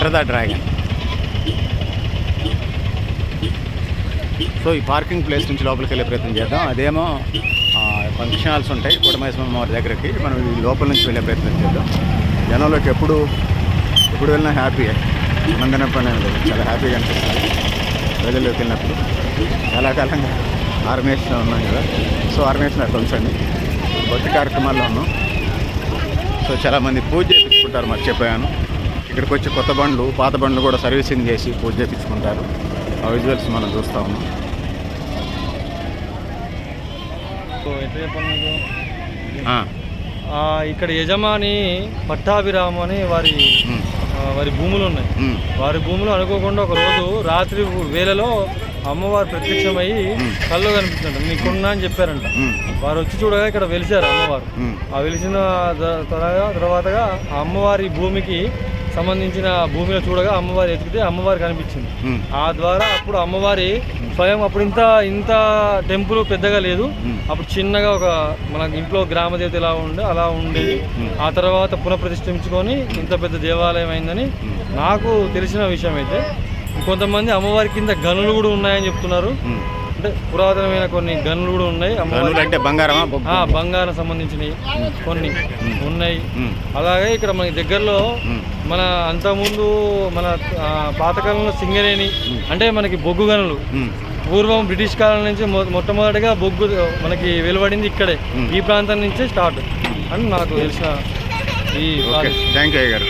Enter the dragon so ఈ parking place నుంచి లోపలికి వెళ్ళే ప్రయత్నం చేద్దాం. అదేమో ఫంక్షన్ హాల్స్ ఉంటాయి కుటుంబేశ్వరం వారి దగ్గరికి. మనం ఈ లోపల నుంచి వెళ్ళే ప్రయత్నం చేద్దాం. జనంలోకి ఎప్పుడు ఎప్పుడు వెళ్ళినా హ్యాపీయే మందన పని లేదు. చాలా హ్యాపీగా అనిపిస్తుంది. ప్రజల్లోకి వెళ్ళినప్పుడు చాలా కాలంగా ఆర్గనైజేషన్ ఉన్నాం కదా. సో ఆర్గనైజేషన్ అట్లా ఉంచండి భక్తి కార్యక్రమాల్లో ఉన్నాం. సో చాలామంది పూజ చేయించుకుంటారు మరి చెప్పాను. ఇక్కడికి వచ్చి కొత్త బండ్లు పాత బండ్లు కూడా సర్వీసింగ్ చేసి పూజ చేయించుకుంటారు ఆ విజువల్స్ మనం చూస్తా ఉన్నాం. ఇక్కడ యజమాని పట్టాభిరామ్ అని వారి వారి భూములు ఉన్నాయి. వారి భూములు అనుకోకుండా ఒక రోజు రాత్రి వేళలో అమ్మవారు ప్రత్యక్షమయ్యి కళ్ళు కనిపిస్తుంట నీకున్నా అని చెప్పారంట. వారు వచ్చి చూడగా ఇక్కడ వెలిసారు అమ్మవారు. ఆ వెలిసిన తర్వాతగా ఆ అమ్మవారి భూమికి సంబంధించిన భూమిలో చూడగా అమ్మవారి ఎతికితే అమ్మవారి కనిపించింది. ఉమ్, ఆ ద్వారా అప్పుడు అమ్మవారి స్వయం అప్పుడు ఇంత ఇంత టెంపుల్ పెద్దగా లేదు. ఉమ్. అప్పుడు చిన్నగా ఒక మన ఇంట్లో గ్రామ దేవత ఎలా ఉండే అలా ఉండేది. ఆ తర్వాత పునఃప్రతిష్ఠించుకొని ఇంత పెద్ద దేవాలయం అయిందని నాకు తెలిసిన విషయం అయితే కొంతమంది అమ్మవారి కింద గనులు కూడా ఉన్నాయని చెప్తున్నారు. అంటే పురాతనమైన కొన్ని గనులు కూడా ఉన్నాయి. అంటే బంగారమా? ఆ, బంగారం సంబంధించినవి కొన్ని ఉన్నాయి. అలాగే ఇక్కడ మనకి దగ్గరలో మన అంతకుముందు మన పాతకాలంలో సింగరేణి అంటే మనకి బొగ్గు గనులు. పూర్వం బ్రిటిష్ కాలం నుంచి మొ- మొట్టమొదటిగా బొగ్గు మనకి వెలువడింది ఇక్కడే. ఈ ప్రాంతం నుంచే స్టార్ట్ అని నాకు తెలిసిన ఈ థ్యాంక్ యూ గారు